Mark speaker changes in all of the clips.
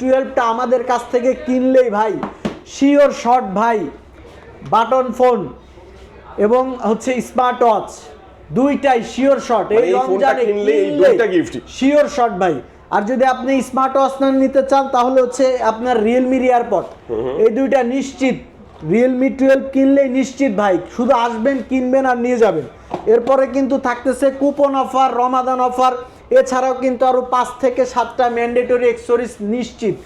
Speaker 1: টুয়েলভটা আমাদের কাছ থেকে কিনলেই ভাই শিওর শট ভাই বাটন ফোন এবং হচ্ছে স্মার্ট ওয়াচ দুইটাই শিওর শট।
Speaker 2: মানে এই ফোনটা কিনলে এই দুইটা gift?
Speaker 1: শিওর শট ভাই। আর যদি আপনি স্মার্ট ওয়াচ না নিতে চান তাহলে হচ্ছে আপনার রিয়েলমি এয়ারপড এই দুইটা নিশ্চিত। রিয়েলমি টুয়েলভ কিনলেই নিশ্চিত ভাই শুধু আসবেন কিনবেন আর নিয়ে যাবেন। এরপরে কিন্তু থাকতেছে কুপন অফার রমাদান অফার এছাড়াও কিন্তু আরও পাঁচ থেকে সাতটা ম্যান্ডেটরি এক্সোরিস নিশ্চিত।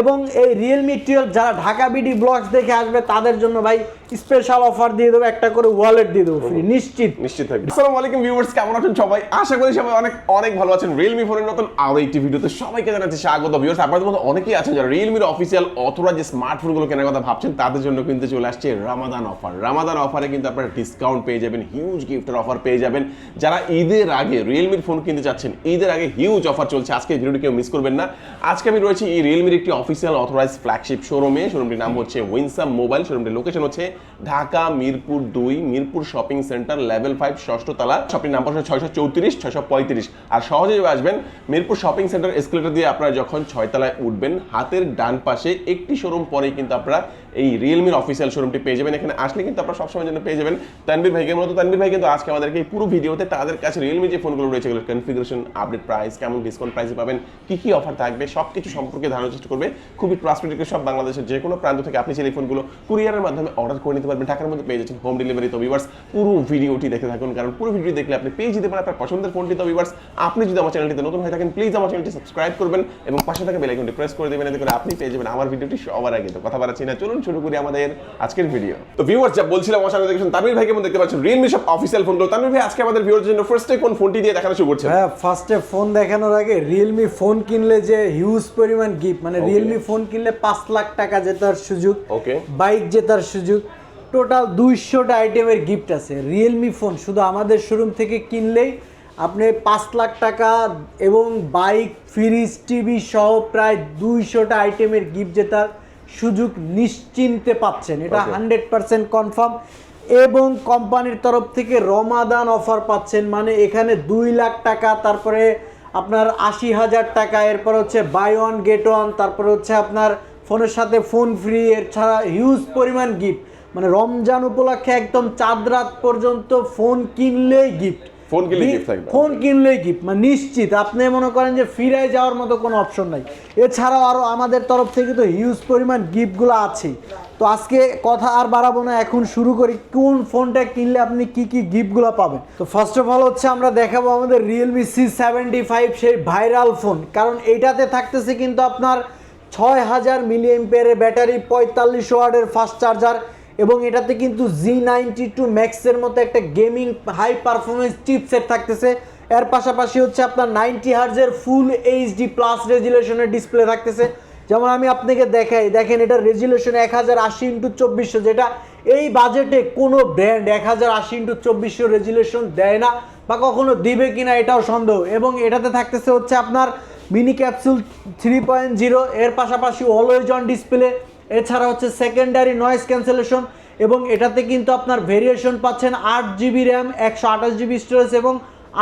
Speaker 1: এবং এই রিয়েলমি টুয়েলভ যারা ঢাকা বিডি ব্লগস দেখে আসবে, তাদের জন্য ভাই স্পেশাল অফার দিয়ে দেবো, একটা করে ওয়ালেট দিয়ে দেবো ফ্রি নিশ্চিত।
Speaker 2: নিশ্চিত থাকবে। আসসালামু আলাইকুম ভিউয়ার্স কেমন আছেন সবাই? আশা করি সবাই অনেক অনেক ভালো আছেন। রিয়েলমি ফোনের নতুন আরও একটি ভিডিওতে সবাইকে জানাচ্ছি স্বাগত। ভিউয়ার্স আপনাদের মধ্যে অনেকেই আছেন যারা রিয়েলমির অফিসিয়াল অথবা যে স্মার্টফোনগুলো কেনার কথা ভাবছেন, তাদের জন্য কিন্তু চলে আসছে রামাদান অফার রামাদান অফারে কিন্তু আপনারা ডিসকাউন্ট পেয়ে যাবেন হিউজ গিফটের অফার পেয়ে যাবেন। যারা ঈদের আগে রিয়েলমির ফোন কিনতে চাচ্ছেন, ঈদের আগে হিউজ অফার চলছে। আজকে ভিডিওটি কেউ মিস করবেন না। আজকে আমি রয়েছি এই রিয়েলমির একটি অফিসিয়াল অথরাইজ ফ্ল্যাগশিপ শোরুমে শোরুমটির নাম হচ্ছে উইনসাম মোবাইল শোরুমটির লোকেশন হচ্ছে ঢাকা, মিরপুর দুই, Mirpur shopping centre level five, ষষ্ঠ তলা, শপিং নাম্বার হচ্ছে ছয়শো চৌত্রিশ, ছয়শো পঁয়ত্রিশ। আর সহজে আসবেন, মিরপুর শপিং সেন্টার এসকেলেটর দিয়ে আপনারা যখন ছয়তলায় উঠবেন, হাতের ডান পাশে একটি শোরুম পরেই কিন্তু আপনারা এই রিয়েলমির অফিসিয়াল শোরুমটি পেয়ে যাবেন। এখানে আসলে কিন্তু আপনারা সবসময় জন্য পেয়ে যাবেন। তানবির ভাইকে মতো তানবির ভাই কিন্তু আজকে আমাদেরকে এই পুরো ভিডিওতে তাদের কাছে রিয়েলমি যে ফোনগুলো রয়েছে, এগুলোর কনফিগারেশন আপডেট প্রাইস কেমন ডিসকাউন্ট প্রাইসে পাবেন, কী কী অফার থাকবে সব কিছু সম্পর্কে ধারণার চেষ্টা করবে। খুবই ট্রান্সপোর্টেড সব বাংলাদেশের যে কোনো প্রান্ত থেকে আপনি সেই ফোনগুলো কুরিয়ারের মাধ্যমে অর্ডার করে নিতে পারবেন। ঢাকার মধ্যে পেয়ে যাচ্ছেন হোম ডেলিভারি তো ভিউয়ার্স পুরো ভিডিওটি দেখে থাকুন। কারণ পুরো ভিডিও দেখলে আপনি পেয়ে যেতে পারেন আপনার পছন্দের ফোনটি তো ভিউয়ার্স আপনি যদি আমার চ্যানেলটিতে নতুন হয়ে থাকেন প্লিজ আমার চ্যানেলটি সাবস্ক্রাইব করবেন এবং পাশে থাকা বেল আইকনটি প্রেস করে দেবেন। এতে করে আপনি পেয়ে যাবেন আমার ভিডিওটি সবার আগে। তো কথা বাড়াচ্ছি না চলুন শুরু করি আমাদের আজকের ভিডিও তো ভিউয়ার্স যা বলছিলাম আমার সামনে দেখছেন তানভীর ভাইকে দেখতে পাচ্ছেন রিয়েলমি সব অফিসিয়াল ফোনগুলো তানভীর ভাই আজকে আমাদের ভিউয়ার্সের জন্য ফার্স্টে কোন ফোনটি দিয়ে দেখানো শুরু করছেন?
Speaker 1: হ্যাঁ ফার্স্টে ফোন দেখানোর আগে রিয়েলমি ফোন কিনলে যে হিউজ পরিমাণ গিফট মানে রিয়েলমি ফোন কিনলে পাঁচ লাখ টাকা জেতার সুযোগ
Speaker 2: ওকে
Speaker 1: বাইক জেতার সুযোগ টোটাল দুইশোটা আইটেমের গিফট আছে রিয়েলমি ফোন শুধু আমাদের শোরুম থেকে কিনলেই আপনি পাঁচ লাখ টাকা এবং বাইক ফ্রিজ টিভি সহ প্রায় দুইশোটা আইটেমের গিফট জেতার সুযোগ নিশ্চিন্তে পাচ্ছেন। এটা. হান্ড্রেড পার্সেন্ট কনফার্ম এবং কোম্পানির তরফ থেকে রমাদান অফার পাচ্ছেন মানে এখানে দুই লাখ টাকা তারপরে আপনার আশি হাজার টাকা এরপর হচ্ছে বাই ওয়ান গেট ওয়ান তারপরে হচ্ছে আপনার ফোনের সাথে ফোন ফ্রি এর ছাড়া হিউজ পরিমাণ গিফট মানে রমজান উপলক্ষে একদম চাঁদ রাত পর্যন্ত ফোন কিনলেই গিফট
Speaker 2: ফোন কিনলেই gift থাকবে।
Speaker 1: ফোন কিনলেই গিফট মানে নিশ্চিত আপনি মনে করেন যে ফিরায় যাওয়ার মতো কোনো অপশন নাই। এছাড়াও আরও আমাদের তরফ থেকে তো হিউজ পরিমাণ গিফটগুলো আছে। তো আজকে কথা আর বাড়াবো না এখন শুরু করি। কোন ফোনটা কিনলে আপনি কি কি গিফটগুলো পাবেন? তো ফার্স্ট অফ অল হচ্ছে আমরা দেখাবো আমাদের রিয়েলমি সি সেভেন্টি ফাইভ সেই ভাইরাল ফোন কারণ এইটাতে থাকতেছে কিন্তু আপনার ছয় হাজার মিলিয়ন এম্পিয়ারের ব্যাটারি পঁয়তাল্লিশ ওয়ার্ডের ফাস্ট চার্জার এবং এটাতে কিন্তু জি নাইনটি টু ম্যাক্সের মতো একটা গেমিং হাই পারফরমেন্স চিপসেট থাকতেছে। এর পাশাপাশি হচ্ছে আপনার নাইনটি হার্জের ফুল এইচডি প্লাস রেজুলেশনের ডিসপ্লে থাকতেছে। যেমন আমি আপনাকে দেখাই, দেখেন এটা রেজুলেশন এক হাজার আশি ইন্টু চব্বিশশো যেটা এই বাজেটে কোনো ব্র্যান্ড এক হাজার আশি ইন্টু চব্বিশশো রেজুলেশন দেয় না বা কখনো দিবে কিনা এটাও সন্দেহ। এবং এটাতে থাকতেছে হচ্ছে আপনার mini capsule three point zero এর পাশাপাশি অলওয়েজ অন ডিসপ্লে এছাড়া হচ্ছে সেকেন্ডারি নয়েজ ক্যান্সেলেশন এবং এটাতে কিন্তু আপনার ভেরিয়েশন পাচ্ছেন আট জিবি র্যাম একশো আঠাশ জিবি স্টোরেজ এবং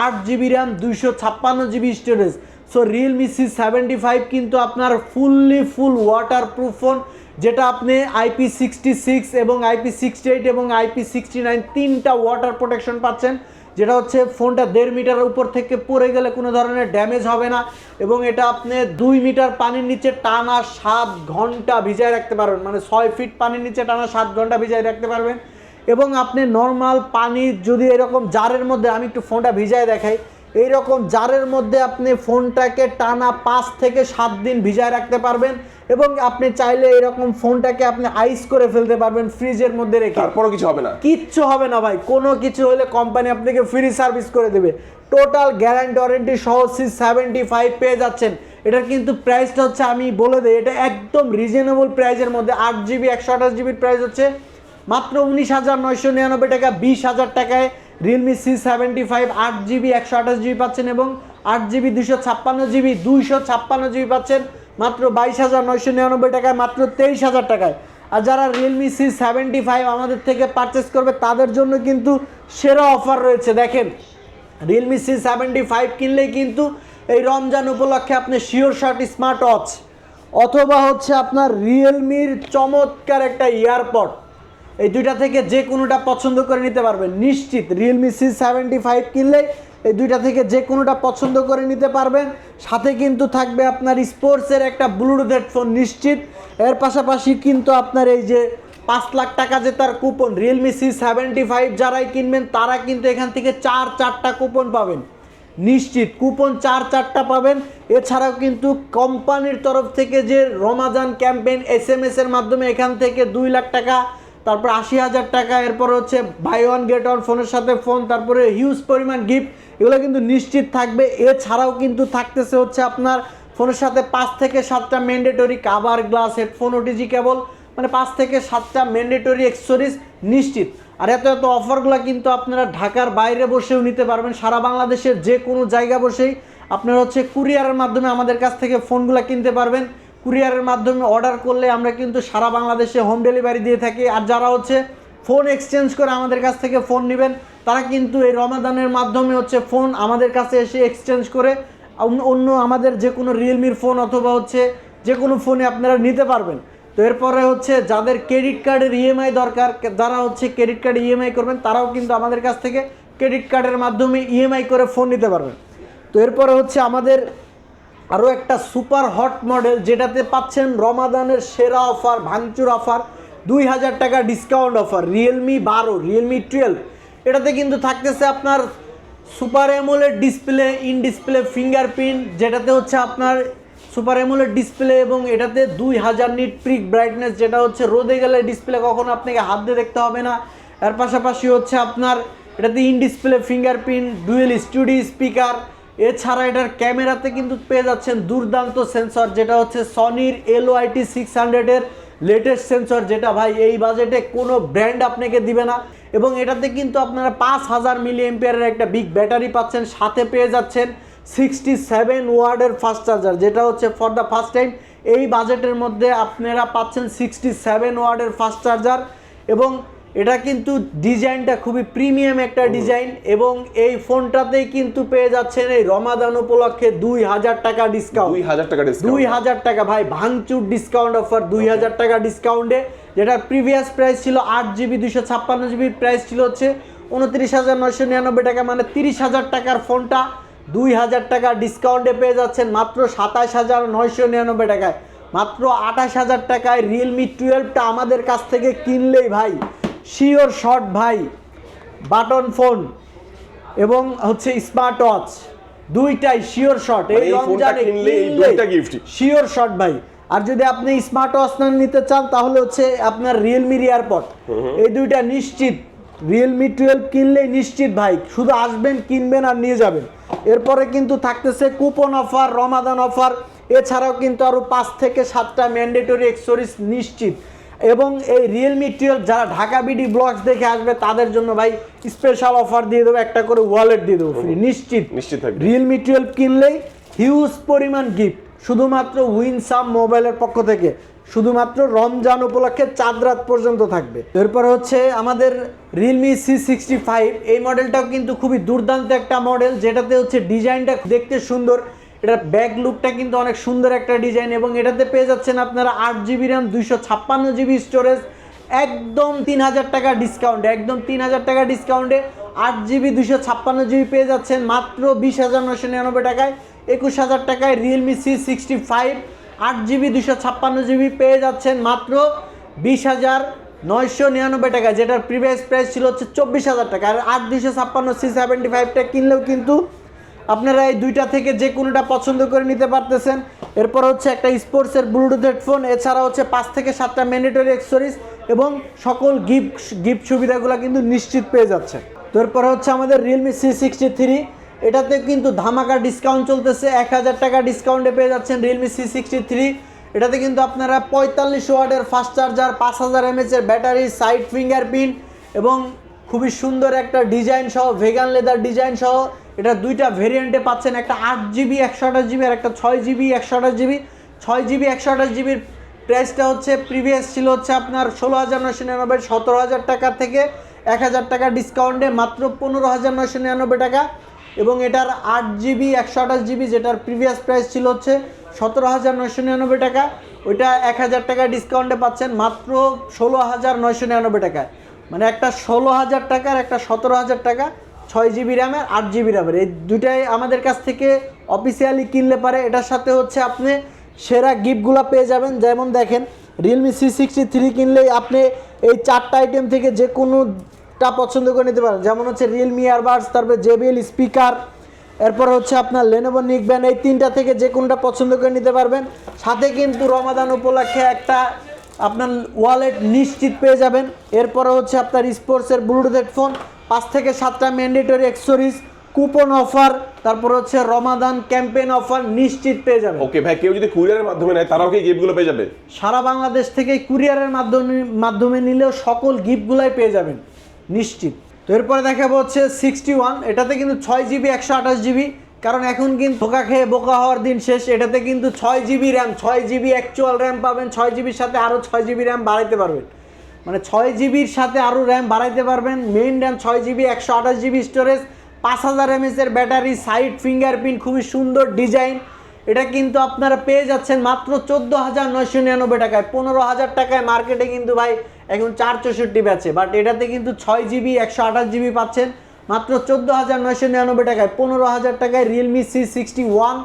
Speaker 1: আট জিবি র্যাম দুইশো ছাপ্পান্ন GB storage so Realme C seventy five কিন্তু আপনার fully full waterproof phone যেটা আপনি আইপি সিক্সটি সিক্স এবং আইপি সিক্সটি এইট এবং আইপি সিক্সটি নাইন তিনটা ওয়াটার প্রোটেকশন পাচ্ছেন। যেটা হচ্ছে ফোনটা দেড় মিটার উপর থেকে পড়ে গেলে কোনো ধরনের ড্যামেজ হবে না এবং এটা আপনি দুই মিটার পানির নিচে টানা সাত ঘণ্টা ভিজায় রাখতে পারবেন। মানে ছয় ফিট পানির নিচে টানা সাত ঘণ্টা ভিজায় রাখতে পারবেন। এবং আপনি নর্মাল পানি যদি এরকম জারের মধ্যে, আমি একটু ফোনটা ভিজায় দেখাই এইরকম জারের মধ্যে আপনি ফোনটাকে টানা পাঁচ থেকে সাত দিন ভিজায় রাখতে পারবেন এবং আপনি চাইলে এরকম ফোনটাকে আপনি আইস করে ফেলতে পারবেন ফ্রিজের মধ্যে রেখে।
Speaker 2: তারপরও কিছু হবে না।
Speaker 1: কিচ্ছু হবে না ভাই। কোনো কিছু হলে কোম্পানি আপনাকে ফ্রি সার্ভিস করে দেবে। টোটাল গ্যারান্টি ওয়ারেন্টি সহ সি সেভেন্টি ফাইভ পেয়ে যাচ্ছেন। এটার কিন্তু প্রাইসটা হচ্ছে আমি বলে দিই এটা একদম রিজনেবল প্রাইসের মধ্যে আট জিবি একশো আঠাশ জিবির প্রাইস হচ্ছে। মাত্র উনিশ হাজার নয়শো নিরানব্বই টাকা বিশ হাজার টাকায় রিয়েলমি সি সেভেন্টি ফাইভ আট জিবি একশো আঠাশ জিবি পাচ্ছেন এবং আট জিবি দুশো ছাপ্পান্ন জিবি দুইশো ছাপ্পান্ন জিবি পাচ্ছেন। মাত্র বাইশ হাজার নয়শো নিরানব্বই টাকায়, মাত্র তেইশ হাজার টাকায়। আর যারা রিয়েলমি সি সেভেন্টি ফাইভ আমাদের থেকে পারচেস করবে, তাদের জন্য কিন্তু সেরা অফার রয়েছে। দেখেন রিয়েলমি সি সেভেন্টি ফাইভ কিনলেই কিন্তু এই রমজান উপলক্ষে আপনি শিওর শট স্মার্ট ওয়াচ অথবা হচ্ছে আপনার রিয়েলমির চমৎকার একটা ইয়ারপড এই দুইটা থেকে যে কোনোটা পছন্দ করে নিতে পারবেন। নিশ্চিত রিয়েলমি সি সেভেন্টি ফাইভ কিনলে এই দুইটা থেকে যে কোনোটা পছন্দ করে নিতে পারবেন। সাথে কিন্তু থাকবে আপনার স্পোর্টসের একটা ব্লুটুথ হেডফোন নিশ্চিত। এর পাশাপাশি কিন্তু আপনার এই যে পাঁচ লাখ টাকা যে তার coupon Realme C seventy five যারাই কিনবেন, তারা কিন্তু এখান থেকে চার চারটা কুপন পাবেন। নিশ্চিত কুপন চার চারটা পাবেন। এছাড়াও কিন্তু কোম্পানির তরফ থেকে যে রমাজান ক্যাম্পেইন এস এম এস এর মাধ্যমে এখান থেকে দুই লাখ টাকা তারপর আশি হাজার টাকা, এরপর হচ্ছে বাই ওয়ান গেট ওয়ান ফোনের সাথে ফোন তারপরে হিউজ পরিমাণ গিফট এগুলো কিন্তু নিশ্চিত থাকবে। এছাড়াও কিন্তু থাকতেছে হচ্ছে আপনার ফোনের সাথে পাঁচ থেকে সাতটা mandatory cover glass headphone OTG cable মানে পাঁচ থেকে সাতটা ম্যান্ডেটরি অ্যাক্সেসরিজ নিশ্চিত। আর এত এত অফারগুলো কিন্তু আপনারা ঢাকার বাইরে বসেও নিতে পারবেন। সারা বাংলাদেশের যে কোনো জায়গা বসেই আপনারা হচ্ছে কুরিয়ারের মাধ্যমে আমাদের কাছ থেকে ফোনগুলো কিনতে পারবেন। কুরিয়ারের মাধ্যমে অর্ডার করলে আমরা কিন্তু সারা বাংলাদেশে হোম ডেলিভারি দিয়ে থাকি। আর যারা হচ্ছে ফোন এক্সচেঞ্জ করে আমাদের কাছ থেকে ফোন নেবেন, তারা কিন্তু এই রমাদানের মাধ্যমে হচ্ছে ফোন আমাদের কাছে এসে এক্সচেঞ্জ করে অন্য- আমাদের যে কোনো রিয়েলমির ফোন অথবা হচ্ছে যে কোনো ফোনে আপনারা নিতে পারবেন। তো এরপরে হচ্ছে যাদের ক্রেডিট কার্ডের ইএমআই দরকার, যারা হচ্ছে ক্রেডিট কার্ড ইএমআই করবেন, তারাও কিন্তু আমাদের কাছ থেকে ক্রেডিট কার্ডের মাধ্যমে ইএমআই করে ফোন নিতে পারবেন। তো এরপরে হচ্ছে আমাদের আরও একটা সুপার হট মডেল যেটাতে পাচ্ছেন রমাদানের সেরা অফার, ভাঙচুর অফার দুই হাজার টাকা ডিসকাউন্ট অফার রিয়েলমি বারো রিয়েলমি টুয়েলভ এটাতে কিন্তু থাকতেছে আপনার super AMOLED display, in display, fingerprint, যেটাতে হচ্ছে আপনার সুপার অ্যামোলেড ডিসপ্লে এবং এটাতে দুই হাজার নিট প্রিক ব্রাইটনেস যেটা হচ্ছে রোদে গেলে ডিসপ্লে কখনো আপনাকে হাত দিয়ে দেখতে হবে না। এর পাশাপাশি হচ্ছে আপনার এটাতে in display fingerprint dual studio speaker এছাড়া এটার ক্যামেরাতে কিন্তু পেয়ে যাচ্ছেন দুর্দান্ত সেন্সর, যেটা হচ্ছে সনির এল ওয়াইটি সিক্স হান্ড্রেডের লেটেস্ট সেন্সর, যেটা ভাই এই বাজেটে কোনো ব্র্যান্ড আপনাকে দিবে না। এবং এটাতে কিন্তু আপনারা পাঁচ হাজার মিলি এম্পিয়ারের একটা বিগ ব্যাটারি পাচ্ছেন, সাথে পেয়ে যাচ্ছেন সিক্সটি সেভেন ওয়ার্ডের ফাস্ট চার্জার যেটা হচ্ছে ফর দ্য ফার্স্ট টাইম এই বাজেটের মধ্যে আপনারা পাচ্ছেন সিক্সটি সেভেন ওয়ার্ডের ফাস্ট চার্জার এবং এটা কিন্তু ডিজাইনটা খুবই প্রিমিয়াম একটা ডিজাইন এবং এই ফোনটাতেই কিন্তু পেয়ে যাচ্ছেন এই রমাদান উপলক্ষে দুই হাজার টাকা ডিসকাউন্ট
Speaker 2: দুই হাজার টাকা
Speaker 1: দুই হাজার টাকা ভাই ভাঙচুর ডিসকাউন্ট অফার দুই হাজার টাকা ডিসকাউন্টে যেটা প্রিভিয়াস প্রাইস ছিল আট জিবি দুশো ছাপ্পান্ন জিবি প্রাইস ছিল হচ্ছে উনত্রিশ হাজার নয়শো নিরানব্বই টাকা মানে তিরিশ হাজার টাকার ফোনটা দুই হাজার টাকা ডিসকাউন্টে পেয়ে যাচ্ছেন মাত্র সাতাশ হাজার নয়শো নিরানব্বই টাকায়। মাত্র আঠাশ হাজার টাকায় রিয়েলমি টুয়েলভটা আমাদের কাছ থেকে কিনলেই ভাই শিওর শর্ট ভাই বাটন ফোন এবং হচ্ছে স্মার্ট ওয়াচ। দুইটাই শিওর শর্ট।
Speaker 2: মানে এই gift।
Speaker 1: শিওর শর্ট ভাই। আর যদি আপনি স্মার্ট ওয়াচ না নিতে চান তাহলে হচ্ছে আপনার রিয়েলমি এয়ারপড এই দুইটা নিশ্চিত। রিয়েলমি টুয়েলভ কিনলেই নিশ্চিত ভাই। শুধু আসবেন কিনবেন আর নিয়ে যাবেন। এরপরে কিন্তু থাকতেছে কুপন অফার রমাদান অফার এছাড়াও কিন্তু আরও পাঁচ থেকে সাতটা ম্যান্ডেটরি এক্সেসরিজ নিশ্চিত। এবং এই রিয়েলমি টুয়েলভ যারা ঢাকা বিডি ব্লগস দেখে আসবে তাদের জন্য ভাই স্পেশাল অফার দিয়ে দেবো একটা করে ওয়ালেট দিয়ে দেবো ফ্রি নিশ্চিত
Speaker 2: নিশ্চিত।
Speaker 1: রিয়েলমি টুয়েলভ কিনলেই হিউজ পরিমাণ গিফট শুধুমাত্র উইনসাম মোবাইলের পক্ষ থেকে শুধুমাত্র রমজান উপলক্ষে চাঁদ রাত পর্যন্ত থাকবে এরপর হচ্ছে আমাদের রিয়েলমি সি সিক্সটি ফাইভ এই মডেলটাও কিন্তু খুবই দুর্দান্ত একটা মডেল যেটাতে হচ্ছে ডিজাইনটা দেখতে সুন্দর এটার ব্যাক লুকটা কিন্তু অনেক সুন্দর একটা ডিজাইন এবং এটাতে পেয়ে যাচ্ছেন আপনারা আট জিবি র্যাম দুইশো ছাপ্পান্ন জিবি স্টোরেজ একদম তিন হাজার টাকা ডিসকাউন্টে একদম তিন হাজার টাকা ডিসকাউন্টে আট জিবি দুশো ছাপ্পান্ন জিবি পেয়ে যাচ্ছেন মাত্র বিশ হাজার নশো নিরানব্বই টাকায়। একুশ হাজার টাকায় রিয়েলমি সি সিক্সটি ফাইভ আট জিবি দুশো ছাপ্পান্ন জিবি পেয়ে যাচ্ছেন মাত্র বিশ হাজার নয়শো নিরানব্বই টাকা, যেটার প্রিভিয়াস প্রাইস ছিল হচ্ছে চব্বিশ হাজার টাকা। আর আট দুশো ছাপ্পান্ন সি সেভেন্টি ফাইভটা কিনলেও কিন্তু আপনারা এই দুইটা থেকে যে কোনোটা পছন্দ করে নিতে পারতেছেন। এরপর হচ্ছে একটা স্পোর্টসের ব্লুটুথ হেডফোন এছাড়া হচ্ছে পাঁচ থেকে সাতটা ম্যান্ডেটরি অ্যাক্সেসরিজ এবং সকল গিফট গিফট সুবিধাগুলো কিন্তু নিশ্চিত পেয়ে যাচ্ছে। তো এরপর হচ্ছে আমাদের রিয়েলমি সি সিক্সটি থ্রি এটাতে কিন্তু ধামাকা ডিসকাউন্ট চলতেছে, এক হাজার টাকা ডিসকাউন্টে পেয়ে যাচ্ছেন রিয়েলমি সি সিক্সটি থ্রি এটাতে কিন্তু আপনারা পঁয়তাল্লিশ ওয়াটের ফাস্ট চার্জার পাঁচ হাজার এমএচের ব্যাটারি সাইড ফিঙ্গারপ্রিন্ট এবং খুবই সুন্দর একটা ডিজাইন সহ ভেগান লেদার ডিজাইন সহ। এটা দুইটা ভেরিয়েন্টে পাচ্ছেন, একটা আট জিবি একশো আঠাশ জিবি আর একটা ছয় জিবি একশো আঠাশ জিবি ছয় জিবি একশো আঠাশ জিবির প্রাইসটা হচ্ছে প্রিভিয়াস ছিল হচ্ছে আপনার ষোলো হাজার নয়শো নিরানব্বই, সতেরো হাজার টাকা থেকে এক হাজার টাকা ডিসকাউন্টে মাত্র পনেরো হাজার নয়শো নিরানব্বই টাকা। এবং এটার আট জিবি একশো আঠাশ জিবি যেটার প্রিভিয়াস প্রাইস ছিল হচ্ছে সতেরো হাজার নয়শো নিরানব্বই টাকা। ওইটা এক হাজার টাকা ডিসকাউন্টে পাচ্ছেন, মাত্র ষোলো হাজার নয়শো নিরানব্বই টাকায়। মানে একটা ষোলো হাজার টাকার একটা সতেরো হাজার টাকা, ছয় জিবি র্যামের আট জিবি র্যামের এই দুটাই আমাদের কাছ থেকে অফিসিয়ালি কিনলে পারে। এটার সাথে হচ্ছে আপনি সেরা গিফটগুলো পেয়ে যাবেন। যেমন দেখেন রিয়েলমি সি সিক্সটি থ্রি কিনলেই আপনি এই চারটা আইটেম থেকে যে কোনোটা পছন্দ করে নিতে পারেন। যেমন হচ্ছে রিয়েলমি ইয়ারবাডস তারপরে জেবিএল স্পিকার এরপর হচ্ছে আপনার লেনোভো নিকবেন এই তিনটা থেকে যে কোনটা পছন্দ করে নিতে পারবেন। সাথে কিন্তু রমাদান উপলক্ষে একটা আপনার ওয়ালেট নিশ্চিত পেয়ে যাবেন। এরপরে হচ্ছে আপনার স্পোর্টসের ব্লুটুথ হেডফোন পাঁচ থেকে সাতটা ম্যান্ডেটরি অ্যাক্সেসরিজ কুপন অফার তারপর হচ্ছে রমাদান ক্যাম্পেইন অফার নিশ্চিত পেয়ে যাবেন।
Speaker 2: ওকে ভাই কেউ যদি কুরিয়ারের মাধ্যমে নেয় তারাও কি গিফটগুলো পেয়ে যাবে?
Speaker 1: সারা বাংলাদেশ থেকে কুরিয়ারের মাধ্যমে মাধ্যমে নিলেও সকল গিফটগুলাই পেয়ে যাবেন নিশ্চিত। তো এরপরে দেখাবো হচ্ছে সিক্সটি ওয়ান এটাতে কিন্তু ছয় জিবি একশো আঠাশ জিবি কারণ এখন কিন্তু বোকা খেয়ে বোকা হওয়ার দিন শেষ। এটাতে কিন্তু ছয় জিবি র্যাম ছয় জিবি অ্যাকচুয়াল র্যাম পাবেন, ছয় জিবির সাথে আরও ছয় জিবি র্যাম বাড়াইতে পারবেন। মানে ছয় জিবির সাথে আরও র্যাম বাড়াইতে পারবেন মেইন র্যাম ছয় জিবি, একশো আঠাশ জিবি স্টোরেজ পাঁচ হাজার এমএসের ব্যাটারি সাইড ফিঙ্গারপ্রিন্ট খুবই সুন্দর ডিজাইন এটা কিন্তু আপনারা পেয়ে যাচ্ছেন মাত্র চোদ্দ হাজার নয়শো নিরানব্বই টাকায়। পনেরো হাজার টাকায় মার্কেটে কিন্তু ভাই, এখন চার চৌষট্টি বেচে। বাট এটাতে কিন্তু ছয় জিবি, একশো আঠাশ জিবি পাচ্ছেন। মাত্র চোদ্দ হাজার নয়শো নিরানব্বই টাকায়, পনেরো হাজার টাকায় Realme C sixty one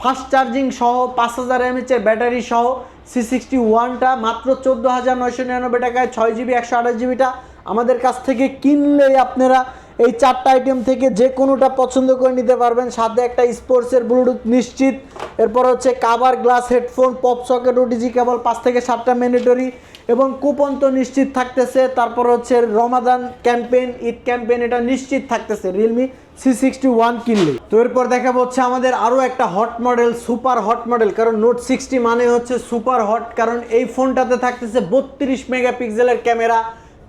Speaker 1: fast charging সহ, পাঁচ হাজার এমএচের ব্যাটারি সহ সি সিক্সটি ওয়ানটা মাত্র চোদ্দ হাজার নয়শো নিরানব্বই টাকায়, ছয় জিবি, একশো আঠাশ জিবিটা আমাদের কাছ থেকে কিনলেই আপনারা এই চারটা আইটেম থেকে যে কোনোটা পছন্দ করে নিতে পারবেন। সাথে একটা স্পোর্টসের ব্লুটুথ নিশ্চিত। এরপর হচ্ছে cover glass headphone pop socket OTG cable পাঁচ থেকে সাতটা ম্যান্ডেটরি এবং কুপন তো নিশ্চিত থাকতেছে, তারপর হচ্ছে রমাদান ক্যাম্পেইন, ঈদ ক্যাম্পেইন, এটা নিশ্চিত থাকতেছে রিয়েলমি সি সিক্সটি ওয়ান কিনলে। তো এরপর দেখাবো হচ্ছে আমাদের আরও একটা hot model super hot model কারণ নোট সিক্সটি মানে হচ্ছে সুপার হট কারণ এই ফোনটাতে থাকতেছে বত্রিশ মেগাপিক্সেলের ক্যামেরা,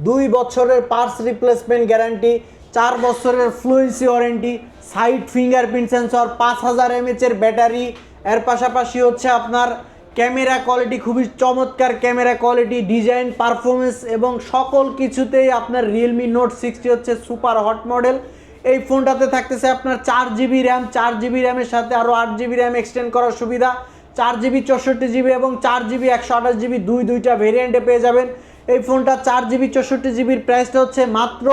Speaker 1: দুই বছরের পার্স রিপ্লেসমেন্ট গ্যারান্টি চার বছরের fluency warranty side fingerprint sensor পাঁচ হাজার এমএচের ব্যাটারি এর পাশাপাশি হচ্ছে আপনার ক্যামেরা কোয়ালিটি খুবই চমৎকার, ক্যামেরা কোয়ালিটি ডিজাইন পারফরমেন্স এবং সকল কিছুতেই আপনার রিয়েলমি নোট সিক্সটি হচ্ছে সুপার হট মডেল এই ফোনটাতে থাকতেছে আপনার চার জিবি র্যাম চার জিবি র্যামের সাথে আরও আট জিবি র্যাম এক্সটেন্ড করার সুবিধা। চার জিবি চৌষট্টি জিবি এবং চার জিবি একশো আঠাশ জিবি দুই দুইটা ভেরিয়েন্টে পেয়ে যাবেন। এই ফোনটা চার জিবি চৌষট্টি জিবির প্রাইসটা হচ্ছে মাত্র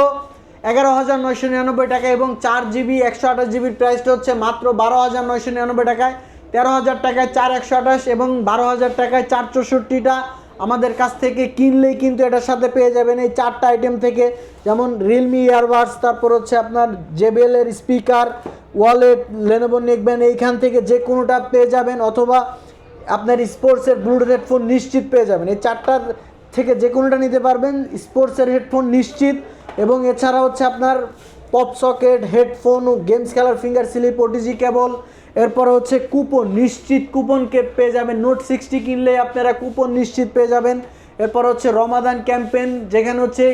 Speaker 1: এগারো হাজার নয়শো নিরানব্বই টাকা এবং চার জিবি একশো আঠাশ জিবির প্রাইসটা হচ্ছে মাত্র বারো হাজার নয়শো নিরানব্বই টাকায়। তেরো হাজার টাকায় চার একশো আঠাশ এবং বারো হাজার টাকায় চার চৌষট্টিটা আমাদের কাছ থেকে কিনলেই কিন্তু এটার সাথে পেয়ে যাবেন এই চারটা আইটেম থেকে। যেমন রিয়েলমি ইয়ারবাডস তারপর হচ্ছে আপনার জেবিএলের স্পিকার ওয়ালেট লেনোভো নেকবেন এইখান থেকে যে কোনোটা পেয়ে যাবেন অথবা আপনার স্পোর্টসের ব্লুটুথ হেডফোন নিশ্চিত পেয়ে যাবেন। এই চারটার থেকে যে কোনোটা নিতে পারবেন স্পোর্টসের হেডফোন নিশ্চিত এবং এছাড়া হচ্ছে আপনার পপ সকেট হেডফোন গেমস খেলার ফিঙ্গার স্লিপ ওটিজি কেবল এরপর হচ্ছে কুপন, নিশ্চিত কুপনকে পেয়ে যাবেন। নোট সিক্সটি কিনলে আপনারা কুপন নিশ্চিত পেয়ে যাবেন। এরপর হচ্ছে রমাদান ক্যাম্পেন যেখানে হচ্ছে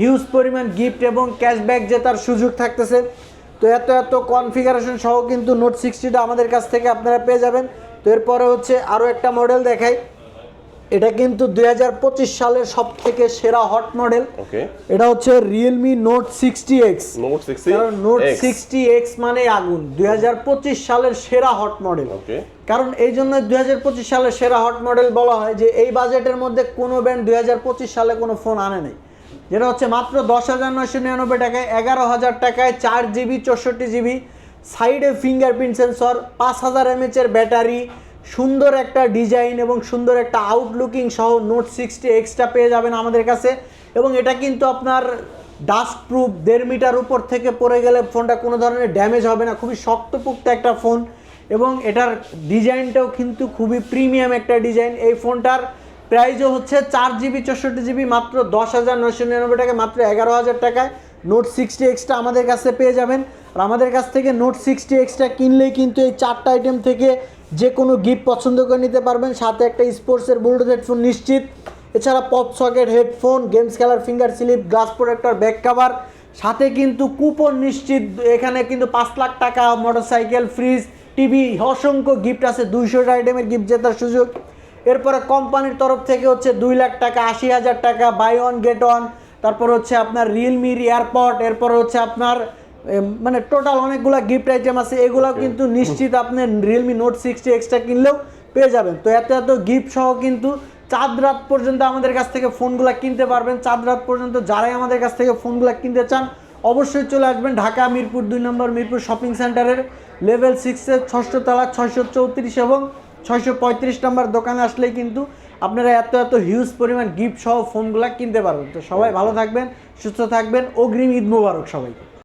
Speaker 1: হিউজ পরিমাণ গিফট এবং ক্যাশব্যাক জেতার সুযোগ থাকতেছে। তো এত এত কনফিগারেশন সহ কিন্তু নোট সিক্সটিটা আমাদের কাছ থেকে আপনারা পেয়ে যাবেন। তো এরপরে হচ্ছে আরও একটা মডেল দেখাই। এটা কিন্তু দুই সালের সব থেকে সেরা হট মডেল এটা হচ্ছে Realme note sixty X
Speaker 2: note sixty
Speaker 1: X মানে আগুন। দুই সালের সেরা হট মডেল কারণ এই জন্য দুই সালের সেরা হট মডেল বলা হয় যে এই বাজেটের মধ্যে কোনো ব্র্যান্ড দুই হাজার পঁচিশ সালে কোনো ফোন আনে নাই। যেটা হচ্ছে মাত্র দশ হাজার নয়শো নিরানব্বই টাকায় এগারো হাজার টাকায় চার জিবি চৌষট্টি জিবি সাইডে ফিঙ্গারপ্রিন্ট সেন্সর পাঁচ হাজার এমএচের ব্যাটারি সুন্দর একটা ডিজাইন এবং সুন্দর একটা আউটলুকিং সহ নোট সিক্সটি এক্সট্রা পেয়ে যাবেন আমাদের কাছে। এবং এটা কিন্তু আপনার ডাস্ট প্রুফ দেড় মিটার উপর থেকে পড়ে গেলে ফোনটা কোনো ধরনের ড্যামেজ হবে না। খুবই শক্তপুক্ত একটা ফোন এবং এটার ডিজাইনটাও কিন্তু খুবই প্রিমিয়াম একটা ডিজাইন। এই ফোনটার প্রাইসও হচ্ছে চার জিবি, চৌষট্টি জিবি, মাত্র দশ হাজার নয়শো নিরানব্বই টাকায়, মাত্র এগারো হাজার টাকায় নোট সিক্সটি এক্সট্রা আমাদের কাছে পেয়ে যাবেন। আর আমাদের কাছ থেকে নোট সিক্সটি এক্সট্রা কিনলেই কিন্তু এই চারটা আইটেম থেকে যে কোনো গিফট পছন্দ করে নিতে পারবেন। সাথে একটা স্পোর্টসের ব্লুটুথ হেডফোন নিশ্চিত। এছাড়া পপ সকেট হেডফোন গেমস খেলার finger sleeve glass protector back cover সাথে কিন্তু কুপন নিশ্চিত। এখানে কিন্তু পাঁচ লাখ টাকা মোটরসাইকেল ফ্রিজ টিভি অসংখ্য গিফট আছে। দুইশোটা আইটেমের গিফট জেতার সুযোগ। এরপরে কোম্পানির তরফ থেকে হচ্ছে দুই লাখ টাকা, আশি হাজার টাকা বাই ওয়ান গেট ওয়ান তারপর হচ্ছে আপনার রিয়েলমির এয়ারপড এরপর হচ্ছে আপনার মানে টোটাল অনেকগুলা গিফট আইটেম আছে এগুলাও কিন্তু নিশ্চিত আপনি রিয়েলমি নোট সিক্সটি এক্সট্রা কিনলেও পেয়ে যাবেন। তো এত এত গিফট সহ কিন্তু চাঁদ রাত পর্যন্ত আমাদের কাছ থেকে ফোনগুলো কিনতে পারবেন। চাঁদ রাত পর্যন্ত যারাই আমাদের কাছ থেকে ফোনগুলো কিনতে চান অবশ্যই চলে আসবেন ঢাকা মিরপুর দুই নম্বর মিরপুর শপিং সেন্টারের লেভেল সিক্সের ষষ্ঠ তলা ছয়শো চৌত্রিশ এবং ছয়শো পঁয়ত্রিশ নম্বর দোকানে আসলেই কিন্তু আপনারা এত এত হিউজ পরিমাণ গিফট সহ ফোনগুলো কিনতে পারবেন। তো সবাই ভালো থাকবেন সুস্থ থাকবেন। অগ্রিম ঈদ মুবারক সবাইকে।